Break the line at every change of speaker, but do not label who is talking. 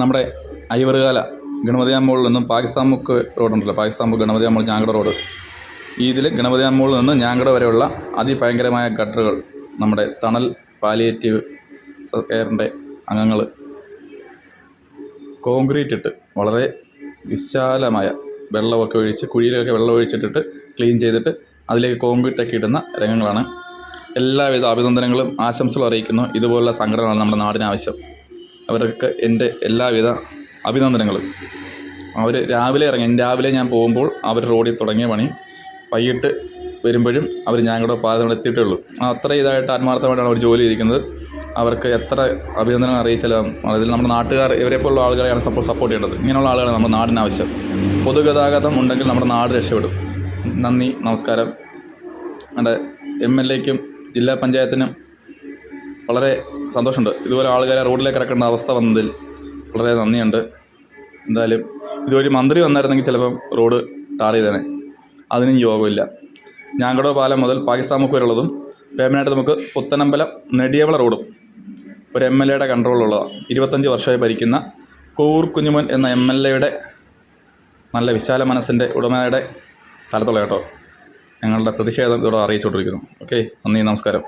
നമ്മുടെ ഐവറുകാല ഗണപതിയാമ്പോളിൽ നിന്നും പാകിസ്ഥാൻ മുക്ക് റോഡുണ്ടല്ലോ പാകിസ്ഥാൻ മുക്ക് ഗണപതിയാമ്പോൾ ഞാങ്കട റോഡ്. ഇതിൽ ഗണപതിയാമ്പോളിൽ നിന്ന് ഞാങ്കട വരെയുള്ള അതിഭയങ്കരമായ ഗട്ടറുകൾ നമ്മുടെ തണൽ പാലിയേറ്റീവ് കെയറിന്റെ അംഗങ്ങൾ കോൺക്രീറ്റ് ഇട്ട് വളരെ വിശാലമായ വെള്ളമൊക്കെ ഒഴിച്ച് കുഴിയിലൊക്കെ വെള്ളം ഒഴിച്ചിട്ടിട്ട് ക്ലീൻ ചെയ്തിട്ട് അതിലേക്ക് കോൺക്രീറ്റ് ഒക്കെ ഇടുന്ന രംഗങ്ങളാണ്. എല്ലാവിധ അഭിനന്ദനങ്ങളും ആശംസകളും അറിയിക്കുന്നു. ഇതുപോലുള്ള സംഘടനകളാണ് നമ്മുടെ നാടിന് ആവശ്യം. അവർക്ക് എന്റെ എല്ലാവിധ അഭിനന്ദനങ്ങളും. അവർ രാവിലെ ഇറങ്ങി രാവിലെ ഞാൻ പോകുമ്പോൾ അവർ റോഡിൽ തുടങ്ങിയ പണി വൈകിട്ട് വരുമ്പോഴും അവർ ഞങ്ങളുടെ പാലം എത്തിയിട്ടേ ഉള്ളൂ അത്ര ഇതായിട്ട് ആത്മാർത്ഥമായിട്ടാണ് അവർ ജോലി ചെയ്തിരിക്കുന്നത്. അവർക്ക് എത്ര അഭിനന്ദനം അറിയിച്ചാലും അതിൽ നമ്മുടെ നാട്ടുകാർ ഇവരെ പോലുള്ള ആളുകളെയാണ് സപ്പോ സപ്പോർട്ട് ചെയ്യേണ്ടത്. ഇങ്ങനെയുള്ള ആളുകളാണ് നമ്മുടെ നാടിന് ആവശ്യം. പൊതുഗതാഗതം ഉണ്ടെങ്കിൽ നമ്മുടെ നാട് രക്ഷപ്പെടും. നന്ദി നമസ്കാരം. നമ്മുടെ എം എൽ എക്കും ജില്ലാ പഞ്ചായത്തിനും വളരെ സന്തോഷമുണ്ട്. ഇതുപോലെ ആൾക്കാരെ റോഡിലേക്ക് ഇറക്കേണ്ട അവസ്ഥ വന്നതിൽ വളരെ നന്ദിയുണ്ട്. എന്തായാലും ഇതുവഴി മന്ത്രി വന്നായിരുന്നെങ്കിൽ ചിലപ്പം റോഡ് ടാർ ചെയ്തേനെ. അതിനും യോഗമില്ല. ഞാങ്കടോ പാലം മുതൽ പാകിസ്ഥാൻ മുക്ക് വരെയുള്ളതും പേമനായിട്ട് നമുക്ക് പുത്തനമ്പലം നെടിയവള റോഡും ഒരു എം എൽ എയുടെ കൺട്രോളിലുള്ളതാണ്. ഇരുപത്തഞ്ച് വർഷമായി ഭരിക്കുന്ന കൂർ കുഞ്ഞുമോൻ എന്ന എം എൽ എയുടെ നല്ല വിശാല മനസ്സിന്റെ ഉടമയുടെ സ്ഥലത്തുള്ള കേട്ടോ. ഞങ്ങളുടെ പ്രതിഷേധം ഇവിടെ അറിയിച്ചുകൊണ്ടിരിക്കുന്നു. ഓക്കെ നന്ദി നമസ്കാരം.